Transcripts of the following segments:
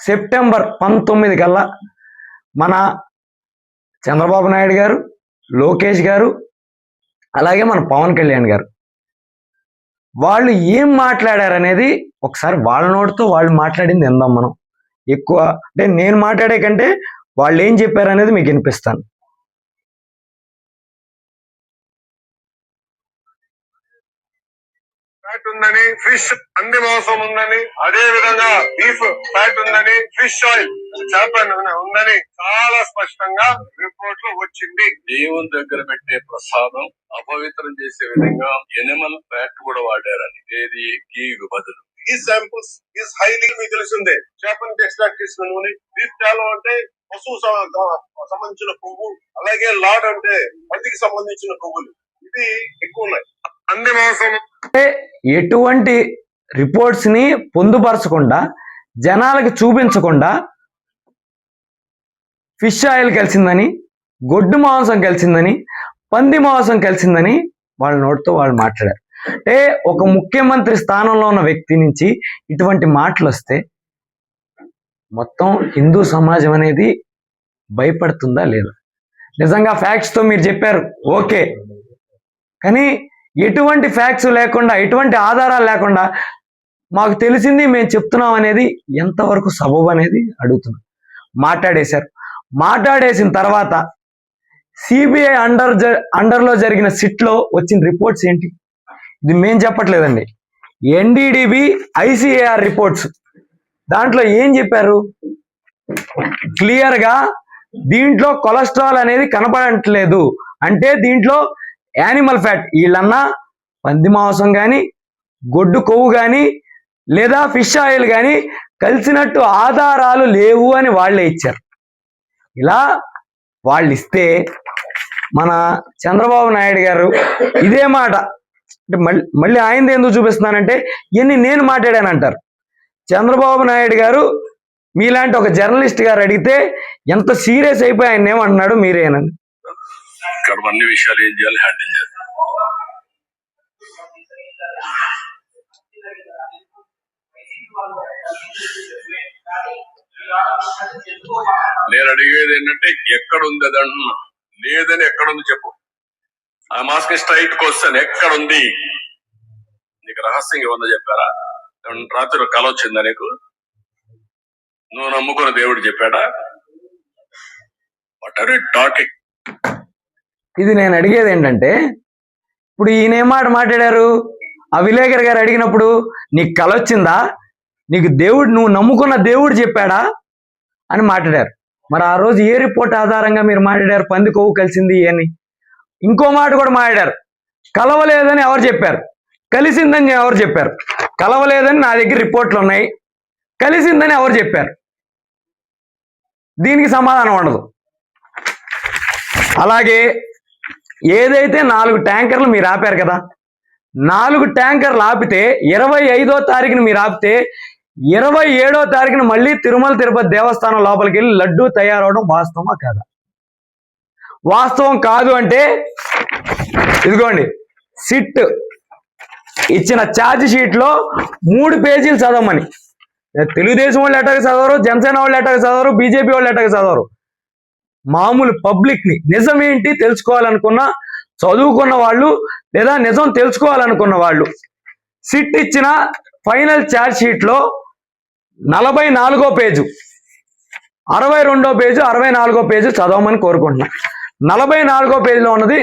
September పంతొమ్మిది కల్లా మన చంద్రబాబు నాయుడు గారు లోకేష్ గారు అలాగే మన పవన్ కళ్యాణ్ గారు. వాళ్ళు ఏం మాట్లాడారనేది ఒకసారి వాళ్ళ నోటితో వాళ్ళు మాట్లాడింది ఎందాం మనం. ఎక్కువ అంటే నేను మాట్లాడే కంటే వాళ్ళు ఏం చెప్పారనేది మీకు వినిపిస్తాను. ఫ్యాట్ ఉందని ఫిష్ పంది మాంసం ఉందని అదే విధంగా బీఫ్ ఫ్యాట్ ఉందని ఫిష్ ఆయిల్ చేప నూనె ఉందని చాలా స్పష్టంగా రిపోర్ట్లో వచ్చింది. దేవుని దగ్గర పెట్టే ప్రసాదం అపవిత్రం చేసే విధంగా ఎనిమల్ ఫ్యాట్ కూడా వాడారని. ఏది? గీకు బదులు. ఈ శాంపుల్స్ ఈస్ హైలీ మీకు తెలిసిందే. చేప నుంచి ఎక్స్ట్రాక్ట్ చేసిన నూనె బీఫ్ టాలో అంటే పశువు సంబంధించిన కొవ్వు అలాగే లాడ్ అంటే పందికి సంబంధించిన కొవ్వులు ఇది ఎక్కువ ఉన్నాయి. అంటే ఎటువంటి రిపోర్ట్స్ని పొందుపరచకుండా జనాలకు చూపించకుండా ఫిష్ ఆయిల్ కలిసిందని గొడ్డు మాంసం కలిసిందని పంది మాంసం కలిసిందని వాళ్ళ నోటితో వాళ్ళు మాట్లాడారు. అంటే ఒక ముఖ్యమంత్రి స్థానంలో ఉన్న వ్యక్తి నుంచి ఇటువంటి మాటలు వస్తే మొత్తం హిందూ సమాజం అనేది భయపడుతుందా లేదా? నిజంగా ఫ్యాక్ట్స్తో తో మీరు చెప్పారు ఓకే. కానీ ఎటువంటి ఫ్యాక్ట్స్ లేకుండా ఎటువంటి ఆధారాలు లేకుండా మాకు తెలిసింది మేము చెప్తున్నాం అనేది ఎంతవరకు సబబు అనేది అడుగుతున్నాం. మాట్లాడేశారు. మాట్లాడేసిన తర్వాత సిబిఐ అండర్ జ- అండర్లో జరిగిన సిట్లో వచ్చిన రిపోర్ట్స్ ఏంటి? ఇది మేం చెప్పట్లేదండి. ఎన్డీడిబి ఐసిఏఆర్ రిపోర్ట్స్ దాంట్లో ఏం చెప్పారు? క్లియర్గా దీంట్లో కొలెస్ట్రాల్ అనేది కనపడట్లేదు. అంటే దీంట్లో యానిమల్ ఫ్యాట్ వీళ్ళన్నా పంది మాంసం కానీ గొడ్డు కొవ్వు కానీ లేదా ఫిష్ ఆయిల్ కానీ కలిసినట్టు ఆధారాలు లేవు అని వాళ్ళే ఇచ్చారు. ఇలా వాళ్ళు ఇస్తే మన చంద్రబాబు నాయుడు గారు ఇదే మాట. అంటే మళ్ళీ మళ్ళీ ఆయనది ఎందుకు చూపిస్తున్నానంటే ఇవన్నీ నేను మాట్లాడానంటారు. చంద్రబాబు నాయుడు గారు మీలాంటి ఒక జర్నలిస్ట్ గారు అడిగితే ఎంత సీరియస్ అయిపోయి ఆయన ఏమంటున్నాడు మీరేనండి ఇక్కడ అన్ని విషయాలు ఏం చేయాలి హ్యాండిల్ చేయాలి. నేను అడిగేది ఏంటంటే ఎక్కడ ఉంది అది అంటున్నా. లేదని ఎక్కడ ఉంది చెప్పు. ఆ మాస్క్ స్ట్రైట్ క్వశ్చన్ ఎక్కడ ఉంది నీకు రహస్యం ఏమన్నా చెప్పారా? రాత్రి కల వచ్చిందా నీకు? నువ్వు నమ్ముకున్న దేవుడు చెప్పాడా? వాట్ ఆర్ యూ టాకింగ్ ఇది నేను అడిగేది ఏంటంటే ఇప్పుడు ఈయన ఏం మాట మాట్లాడారు? ఆ విలేకర్ గారు అడిగినప్పుడు నీకు కల వచ్చిందా? నీకు దేవుడు నువ్వు నమ్ముకున్న దేవుడు చెప్పాడా? అని మాట్లాడారు. మరి ఆ రోజు ఏ రిపోర్ట్ ఆధారంగా మీరు మాట్లాడారు? పంది కొవ్వు కలిసింది అని ఇంకో మాట కూడా మాట్లాడారు. కలవలేదని ఎవరు చెప్పారు? కలిసిందని ఎవరు చెప్పారు? కలవలేదని నా దగ్గర రిపోర్ట్లు ఉన్నాయి. కలిసిందని ఎవరు చెప్పారు? దీనికి సమాధానం ఉండదు. అలాగే ఏదైతే నాలుగు ట్యాంకర్లు మీరు ఆపారు కదా నాలుగు ట్యాంకర్లు ఆపితే ఇరవై ఐదో తారీఖున మీరు ఆపితే ఇరవై ఏడో తారీఖున మళ్ళీ తిరుమల తిరుపతి దేవస్థానం లోపలికి వెళ్ళి లడ్డు తయారవడం వాస్తవమా కాదా? వాస్తవం కాదు అంటే ఇదిగోండి సిట్ ఇచ్చిన ఛార్జ్ షీట్లో మూడు పేజీలు చదవమని. తెలుగుదేశం వాళ్ళు ఎట్టగా చదవరు జనసేన వాళ్ళు ఎట్టగా చదవరు బీజేపీ వాళ్ళు ఎట్టగా చదవరు. మామూలు పబ్లిక్ని నిజం ఏంటి తెలుసుకోవాలనుకున్న చదువుకున్న వాళ్ళు లేదా నిజం తెలుసుకోవాలనుకున్న వాళ్ళు సిట్ ఇచ్చిన ఫైనల్ ఛార్జ్షీట్లో నలభై నాలుగో పేజు అరవై రెండో పేజు అరవై నాలుగో పేజు చదవమని కోరుకుంటున్నా. నలభై నాలుగో పేజీలో ఉన్నది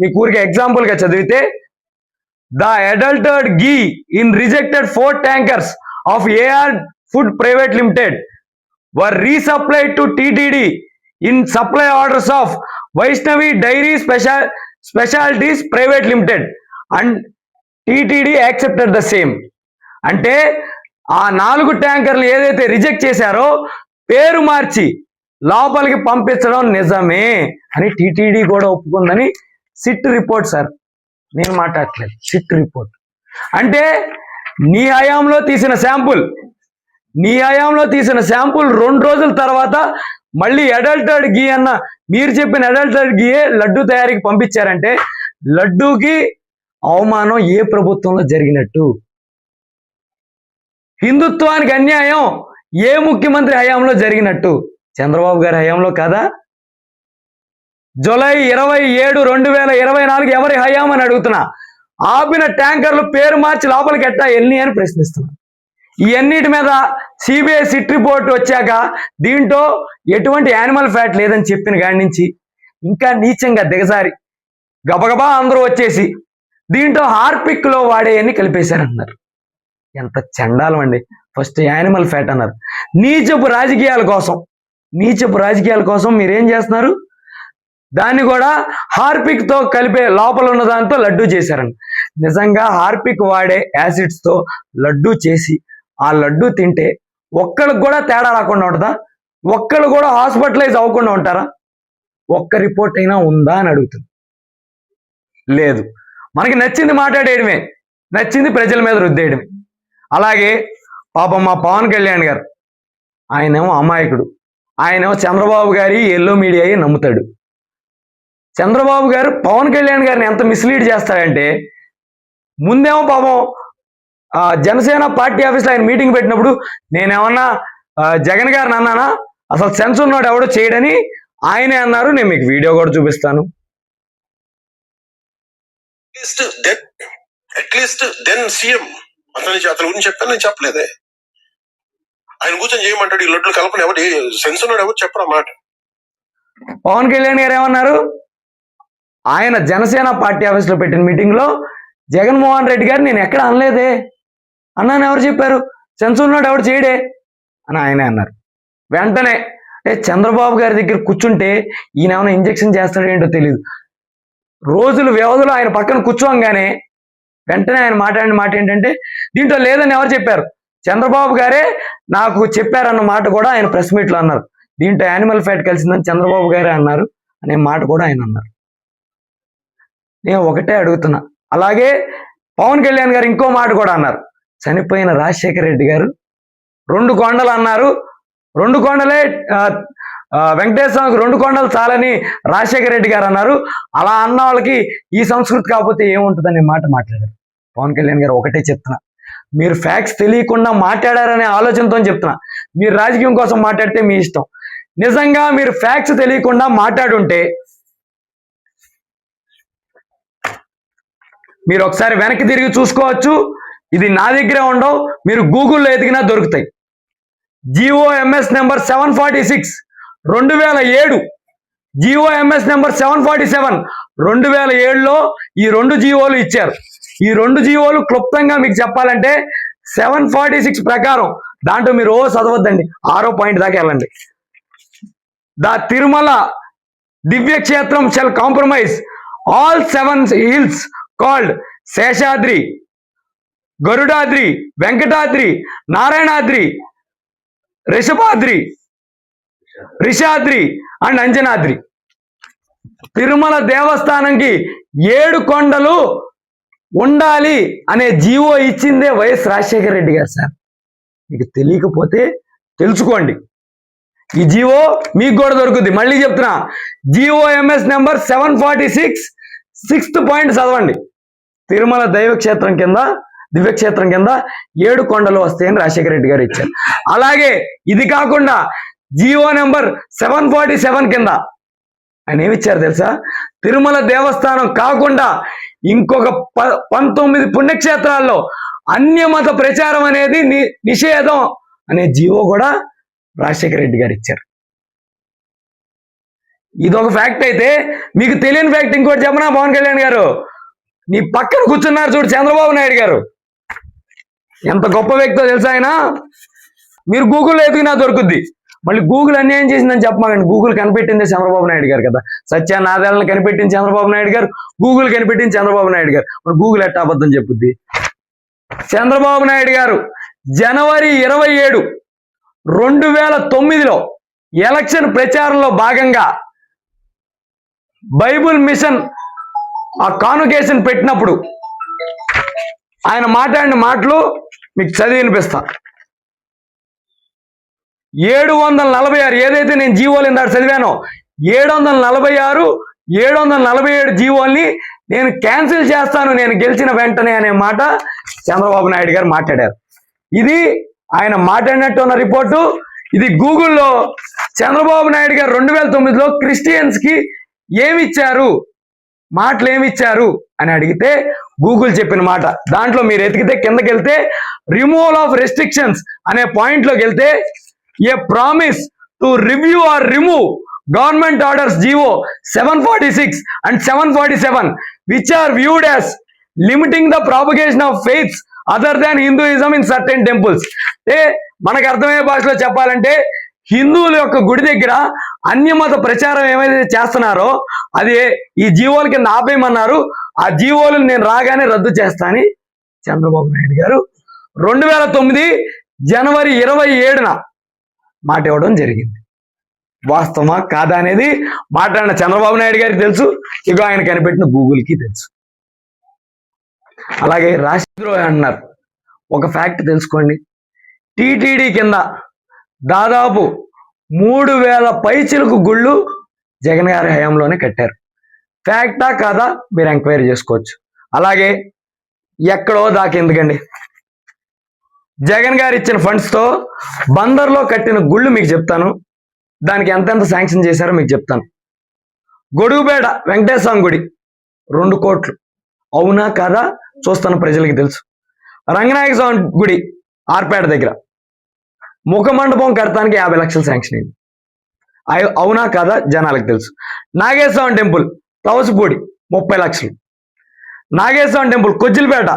మీ ఊరికి ఎగ్జాంపుల్గా చదివితే the adulterated ghee in rejected four tankers of AR food private limited were resupplied to TTD in supply orders of Vaishnavi dairy special specialities private limited and TTD accepted the same అంటే ఆ నాలుగు ట్యాంకర్లు ఏదైతే reject చేశారో పేరు మార్చి లోపలికి పంపించడం నిజమే అని టీటీడీ కూడా ఒప్పుకుందని సిట్ రిపోర్ట్ సార్. నేను మాట్లాడట్లేదు సిట్ రిపోర్ట్. అంటే నీ హయాంలో తీసిన శాంపుల్ నీ హయాంలో తీసిన శాంపుల్ రెండు రోజుల తర్వాత మళ్ళీ అడల్టెడ్ గీ అన్న మీరు చెప్పిన అడల్టెడ్ గీయే లడ్డు తయారీకి పంపించారంటే లడ్డూకి అవమానం ఏ ప్రభుత్వంలో జరిగినట్టు? హిందుత్వానికి అన్యాయం ఏ ముఖ్యమంత్రి హయాంలో జరిగినట్టు? చంద్రబాబు గారి హయాంలో కాదా? జూలై ఇరవై ఏడు రెండు వేల ఇరవై నాలుగు ఎవరి హయాం అని అడుగుతున్నా? ఆపిన ట్యాంకర్లు పేరు మార్చి లోపలికి ఎట్టా ఎన్ని అని ప్రశ్నిస్తున్నా. ఇవన్నిటి మీద సిబిఐ సిట్ రిపోర్ట్ వచ్చాక దీంట్లో ఎటువంటి యానిమల్ ఫ్యాట్ లేదని చెప్పిన కాడి నుంచి ఇంకా నీచంగా దిగజారి. గబగబా అందరూ వచ్చేసి దీంట్లో హార్పిక్లో వాడేయన్ని కలిపేశారంటున్నారు ఎంత చండాలం అండి ఫస్ట్ యానిమల్ ఫ్యాట్ అన్నారు. నీచపు రాజకీయాల కోసం నీచపు రాజకీయాల కోసం మీరేం చేస్తున్నారు? దాన్ని కూడా హార్పిక్తో కలిపే లోపల ఉన్న దాంతో లడ్డు చేశారండి నిజంగా హార్పిక్ వాడే యాసిడ్స్తో లడ్డూ లడ్డు చేసి ఆ లడ్డు తింటే ఒక్కడికి కూడా తేడా రాకుండా ఉంటుందా? ఒక్కళ్ళు కూడా హాస్పిటలైజ్ అవ్వకుండా ఉంటారా? ఒక్క రిపోర్ట్ అయినా ఉందా అని అడుగుతుంది. లేదు. మనకి నచ్చింది మాట్లాడేయడమే. నచ్చింది ప్రజల మీద రుద్దేయడమే. అలాగే పాపం మా పవన్ కళ్యాణ్ గారు ఆయనేమో అమాయకుడు. ఆయనేమో చంద్రబాబు గారి ఎల్లో మీడియాయే నమ్ముతాడు. చంద్రబాబు గారు పవన్ కళ్యాణ్ గారిని ఎంత మిస్లీడ్ చేస్తాడంటే ముందేమో పాపం జనసేన పార్టీ ఆఫీస్లో ఆయన మీటింగ్ పెట్టినప్పుడు నేనేమన్నా జగన్ గారిని అన్నానా? అసలు సెన్స్ ఉన్నాడు ఎవడో చేయడని ఆయనే అన్నారు. నేను మీకు వీడియో కూడా చూపిస్తాను. అట్లీస్ట్ దెన్ సీఎం అతని అతని గురించి చెప్పాను నేను చెప్పలేదే. ఆయన కూర్చొని చేయమంటాడు ఈ లడ్లు కలపని ఎవరు సెన్స్ ఉన్నాడు ఎవరు చెప్పరా మాట. పవన్ కళ్యాణ్ గారు ఏమన్నారు? ఆయన జనసేన పార్టీ ఆఫీస్లో పెట్టిన మీటింగ్లో జగన్మోహన్ రెడ్డి గారు నేను ఎక్కడ అనలేదే. అన్నాను ఎవరు చెప్పారు? సెన్స్ ఉన్నాడు ఎవడు చేయడే? అని ఆయనే అన్నారు. వెంటనే ఏ చంద్రబాబు గారి దగ్గర కూర్చుంటే ఈయన ఏమైనా ఇంజెక్షన్ చేస్తాడేంటో తెలియదు రోజులు వ్యవధిలో ఆయన పక్కన కూర్చోంగానే వెంటనే ఆయన మాట్లాడిన మాట ఏంటంటే దీంట్లో లేదని ఎవరు చెప్పారు? చంద్రబాబు గారే నాకు చెప్పారన్న మాట కూడా ఆయన ప్రెస్ మీట్లో అన్నారు. దీంట్లో యానిమల్ ఫ్యాట్ కలిసిందని చంద్రబాబు గారే అన్నారు అనే మాట కూడా ఆయన అన్నారు. నేను ఒకటే అడుగుతున్నా. అలాగే పవన్ కళ్యాణ్ గారు ఇంకో మాట కూడా అన్నారు. చనిపోయిన రాజశేఖర రెడ్డి గారు. రెండు కొండలు అన్నారు. రెండు కొండలే ఆ, వెంకటేశ్వర రెండు కొండలు చాలని రాజశేఖర రెడ్డి గారు అన్నారు. అలా అన్న వాళ్ళకి ఈ సంస్కృతి కాకపోతే ఏముంటుందనే మాట మాట్లాడారు. పవన్ కళ్యాణ్ గారు ఒకటే చెప్తున్నా. మీరు ఫ్యాక్ట్స్ తెలియకుండా మాట్లాడారనే ఆలోచనతో చెప్తున్నా. మీరు రాజకీయం కోసం మాట్లాడితే మీ ఇష్టం. నిజంగా మీరు ఫ్యాక్ట్స్ తెలియకుండా మాట్లాడుంటే మీరు ఒకసారి వెనక్కి తిరిగి చూసుకోవచ్చు. ఇది నా దగ్గరే ఉండవు మీరు గూగుల్లో ఎదిగినా దొరుకుతాయి. GOMS number seven forty six రెండు వేల ఏడు. GOMS number seven forty seven రెండు వేల ఏడులో ఈ రెండు జిఓలు ఇచ్చారు. ఈ రెండు జిఓలు క్లుప్తంగా మీకు చెప్పాలంటే సెవెన్ ఫార్టీ సిక్స్ ప్రకారం దాంట్లో మీరు ఓ చదవద్దండి ఆరో పాయింట్ దాకా వెళ్ళండి. ద తిరుమల దివ్య క్షేత్రం shall compromise all seven hills called Seshadri. Garudadri Venkatadri Narayanadri Rishabhadri Rishadri and Anjanadri. Tirumala దేవస్థానంకి ఏడు కొండలు ఉండాలి అనే జీవో ఇచ్చిందే వైఎస్ రాజశేఖర రెడ్డి గారు సార్. మీకు తెలియకపోతే తెలుసుకోండి. ఈ జీవో మీకు కూడా దొరుకుద్ది. మళ్ళీ చెప్తున్నా G O M S number seven forty six sixth point చదవండి. తిరుమల దైవక్షేత్రం కింద దివ్యక్షేత్రం కింద ఏడు కొండలు వస్తాయని రాజశేఖర రెడ్డి గారు ఇచ్చారు. అలాగే ఇది కాకుండా G O number seven forty seven కింద ఆయన ఏమిచ్చారు తెలుసా? తిరుమల దేవస్థానం కాకుండా ఇంకొక ప పంతొమ్మిది పుణ్యక్షేత్రాల్లో అన్యమత ప్రచారం అనేది ని నిషేధం అనే జీవో కూడా రాజశేఖర రెడ్డి గారు ఇచ్చారు. ఇది ఒక ఫ్యాక్ట్ అయితే మీకు తెలియని ఫ్యాక్ట్ ఇంకోటి చెప్పనా పవన్ కళ్యాణ్ గారు? నీ పక్కన కూర్చున్నారు చూడు చంద్రబాబు నాయుడు గారు. ఎంత గొప్ప వ్యక్తో తెలుసా ఆయన? మీరు గూగుల్లో ఎదిగినా దొరుకుద్ది. మళ్ళీ గూగుల్ అన్యాయం చేసిందని చెప్పమాకండి. గూగుల్ కనిపెట్టిందే చంద్రబాబు నాయుడు గారు కదా. సత్యానాదాలను కనిపెట్టింది చంద్రబాబు నాయుడు గారు. గూగుల్ కనిపెట్టింది చంద్రబాబు నాయుడు గారు. మరి గూగుల్ ఎట్టా అబద్ధం చెప్పుద్ది? చంద్రబాబు నాయుడు గారు జనవరి ఇరవై ఏడు రెండు వేల తొమ్మిదిలో ఎలక్షన్ ప్రచారంలో భాగంగా బైబుల్ మిషన్ ఆ కాన్వకేషన్ పెట్టినప్పుడు ఆయన మాట్లాడిన మాటలు మీకు చదివి వినిపిస్తా. ఏడు వందల నలభై ఆరు ఏదైతే నేను జీవోలు ఇందాక చదివానో ఏడు వందల నలభై ఆరు ఏడు వందల నలభై ఏడు జీవోల్ని నేను క్యాన్సిల్ చేస్తాను నేను గెలిచిన వెంటనే అనే మాట చంద్రబాబు నాయుడు గారు మాట్లాడారు. ఇది ఆయన మాట్లాడినట్టు ఉన్న రిపోర్టు. ఇది గూగుల్లో చంద్రబాబు నాయుడు గారు రెండు వేల తొమ్మిదిలో క్రిస్టియన్స్కి ఏమిచ్చారు? మాటలు ఏమిచ్చారు అని అడిగితే గూగుల్ చెప్పిన మాట. దాంట్లో మీరు ఎతికితే కిందకి వెళ్తే రిమూవల్ ఆఫ్ రెస్ట్రిక్షన్స్ అనే పాయింట్లోకి వెళ్తే a promise to review or remove government orders G O seven forty six and seven forty seven which are viewed as limiting the propagation of faiths other than Hinduism in certain temples అంటే మనకు అర్థమయ్యే భాషలో చెప్పాలంటే హిందువుల యొక్క గుడి దగ్గర అన్యమత ప్రచారం ఏమైతే చేస్తున్నారో అది ఈ జీవోల కింద ఆపేయమన్నారు. ఆ జీవోలను నేను రాగానే రద్దు చేస్తా అని చంద్రబాబు నాయుడు గారు రెండు వేల తొమ్మిది జనవరి ఇరవై ఏడున మాట ఇవ్వడం జరిగింది. వాస్తవమా కాదా అనేది మాట్లాడిన చంద్రబాబు నాయుడు గారికి తెలుసు ఇక ఆయన కనిపెట్టిన గూగుల్కి తెలుసు. అలాగే రాష్ట్రద్రోహి అంటున్నారు ఒక ఫ్యాక్ట్ తెలుసుకోండి. టీటీడీ కింద దాదాపు మూడు వేల పైచిలకు గుళ్ళు జగన్ గారి హయాంలోనే కట్టారు. ఫ్యాక్టా కాదా మీరు ఎంక్వైరీ చేసుకోవచ్చు. అలాగే ఎక్కడో దాకా ఎందుకండి? జగన్ గారు ఇచ్చిన ఫండ్స్తో బందర్లో కట్టిన గుళ్ళు మీకు చెప్తాను. దానికి ఎంతెంత శాంక్షన్ చేశారో మీకు చెప్తాను. గొడుగుపేట వెంకటేశ్వరం గుడి రెండు కోట్లు. అవునా కాదా? చూస్తాను ప్రజలకి తెలుసు. రంగనాయక స్వామి గుడి ఆర్పేట దగ్గర. ముఖ మండపం కడతానికి యాభై లక్షలు శాంక్షన్ అయింది. అవునా కాదా? జనాలకు తెలుసు. నాగేశ్వరం టెంపుల్ తవసుపూడి ముప్పై లక్షలు. నాగేశ్వరం టెంపుల్ కొజ్జిలపేట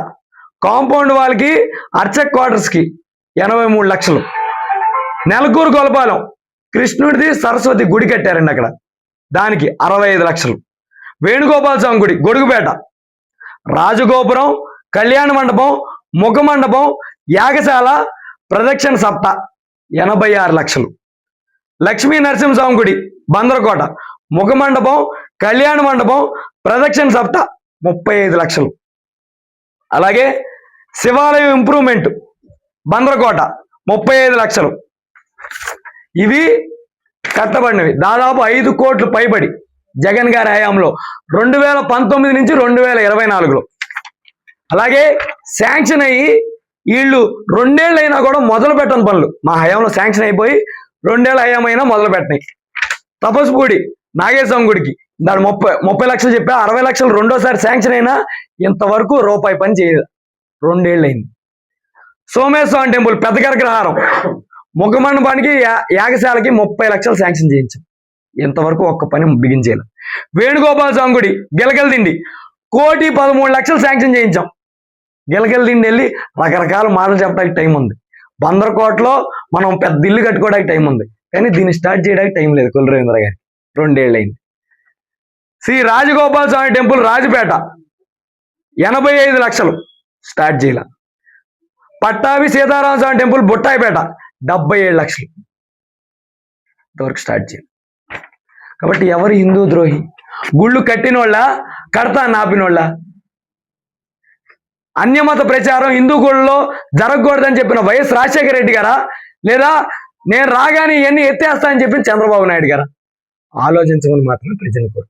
కాంపౌండ్ వాళ్ళకి అర్చక్ క్వార్టర్స్కి ఎనభై మూడు లక్షలు. నెలకూరు కొలపాలెం కృష్ణుడిది సరస్వతి గుడి కట్టారండి అక్కడ. దానికి అరవై ఐదు లక్షలు. వేణుగోపాల స్వామి గుడి గొడుగుపేట. రాజగోపురం కళ్యాణ మండపం ముఖ మండపం యాగశాల ప్రదక్షిణ సప్త ఎనభై ఆరు లక్షలు. లక్ష్మీ నరసింహస్వామి గుడి బందరకోట. ముఖ మండపం కళ్యాణ మండపం ప్రదక్షిణ సప్త ముప్పై ఐదు లక్షలు. అలాగే శివాలయం ఇంప్రూవ్మెంట్. బంద్రకోట ముప్పై ఐదు లక్షలు. ఇవి కట్టబడినవి. దాదాపు ఐదు కోట్లు పైబడి జగన్ గారి హయాంలో. రెండు వేల పంతొమ్మిది నుంచి రెండు వేల ఇరవై నాలుగులో. అలాగే శాంక్షన్ అయ్యి వీళ్ళు రెండేళ్ళు అయినా కూడా మొదలు పెట్టని పనులు. మా హయాంలో శాంక్షన్ అయిపోయి రెండేళ్ళ హయాం అయినా మొదలు పెట్టినాయి. తపస్పూడి నాగేశ్వరం గుడికి. దాని ముప్పై ముప్పై లక్షలు చెప్పా అరవై లక్షలు రెండోసారి శాంక్షన్ అయినా ఇంతవరకు రూపాయి పని చేయదు రెండేళ్ళు అయింది సోమేశ్వరం టెంపుల్ పెద్ద గర్గ్రహారం. ముఖ మండపానికి యాగశాలకి ముప్పై లక్షలు శాంక్షన్ చేయించాం. ఇంతవరకు ఒక్క పని బిగించేయాలి వేణుగోపాల స్వామి గుడి గిలకల దిండి. కోటి పదమూడు లక్షలు శాంక్షన్ చేయించాం. గిలకల దిండి వెళ్ళి రకరకాల మాటలు చెప్పడానికి టైం ఉంది. బందరకోటలో మనం పెద్ద ఇల్లు కట్టుకోవడానికి టైం ఉంది. కానీ దీన్ని స్టార్ట్ చేయడానికి టైం లేదు కులరవీంద్ర గారికి రెండేళ్ళు అయింది శ్రీ రాజగోపాల స్వామి టెంపుల్ రాజపేట. ఎనభై ఐదు లక్షలు. స్టార్ట్ చేయాల. పట్టాభి సీతారామ స్వామి టెంపుల్ బుట్టాయిపేట డెబ్బై ఏడు లక్షలు. ఇంతవరకు స్టార్ట్ చేయాలి. కాబట్టి ఎవరు హిందూ ద్రోహి? గుళ్ళు కట్టినోళ్ళ కడతా నాపినోళ్ళ? అన్యమత ప్రచారం హిందూ గుళ్ళలో జరగకూడదని చెప్పిన వైఎస్ రాజశేఖర రెడ్డి గారా? లేదా నేను రాగానే ఇవన్నీ ఎత్తేస్తా అని చెప్పిన చంద్రబాబు నాయుడు గారా? ఆలోచించమని మాత్రం ప్రజలు కోరు